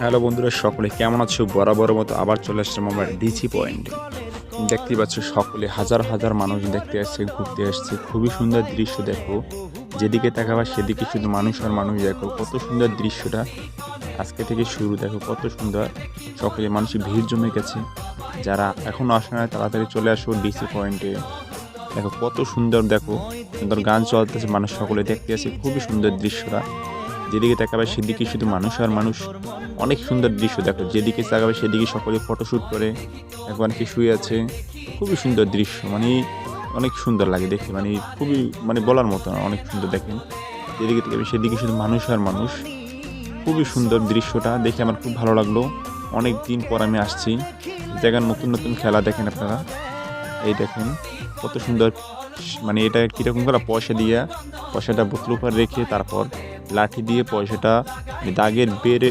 Hello বন্ধুরা, সকলে কেমন আছো? বরাবর মতো আবার চলে আসছে আমার ডিসি পয়েন্ট। দেখতে পাচ্ছ সকলে হাজার হাজার মানুষ দেখতে আসছে, ঘুরতে আসছে। খুবই সুন্দর দৃশ্য দেখো। যেদিকে তাকাবা সেদিকে শুধু মানুষ আর মানুষ দেখো। কত সুন্দর দৃশ্যটা আজকে থেকে শুরু। দেখো কত সুন্দর। সকলে মানুষের ভিড় জমে গেছে। যারা এখনও আসে না তাড়াতাড়ি চলে আসো ডিসি পয়েন্টে। দেখো কত সুন্দর, দেখো সুন্দর গান চলতেছে, মানুষ সকলে দেখতে আসে। খুবই সুন্দর দৃশ্যটা। যেদিকে তাকাবে সেদিকে শুধু মানুষ আর মানুষ। অনেক সুন্দর দৃশ্য, দেখো, যেদিকে তাকাবে সেদিকে সকলে ফটোশ্যুট করে, একবার কি শুয়ে আছে। খুবই সুন্দর দৃশ্য মানে অনেক সুন্দর লাগে দেখে মানে খুবই মানে বলার মতো না, অনেক সুন্দর দেখেন। যেদিকে তাকাবে সেদিকে শুধু মানুষ আর মানুষ। খুবই সুন্দর দৃশ্যটা, দেখে আমার খুব ভালো লাগল। অনেক দিন পর আমি আসছি। জায়গার নতুন নতুন খেলা দেখেন আপনারা। এই দেখেন, কত সুন্দর মানে এটা কীরকম করা পয়সা দিয়া, পয়সাটা বোতল উপর রেখে তারপর লাঠি দিয়ে পয়সাটা দাগের বেড়ে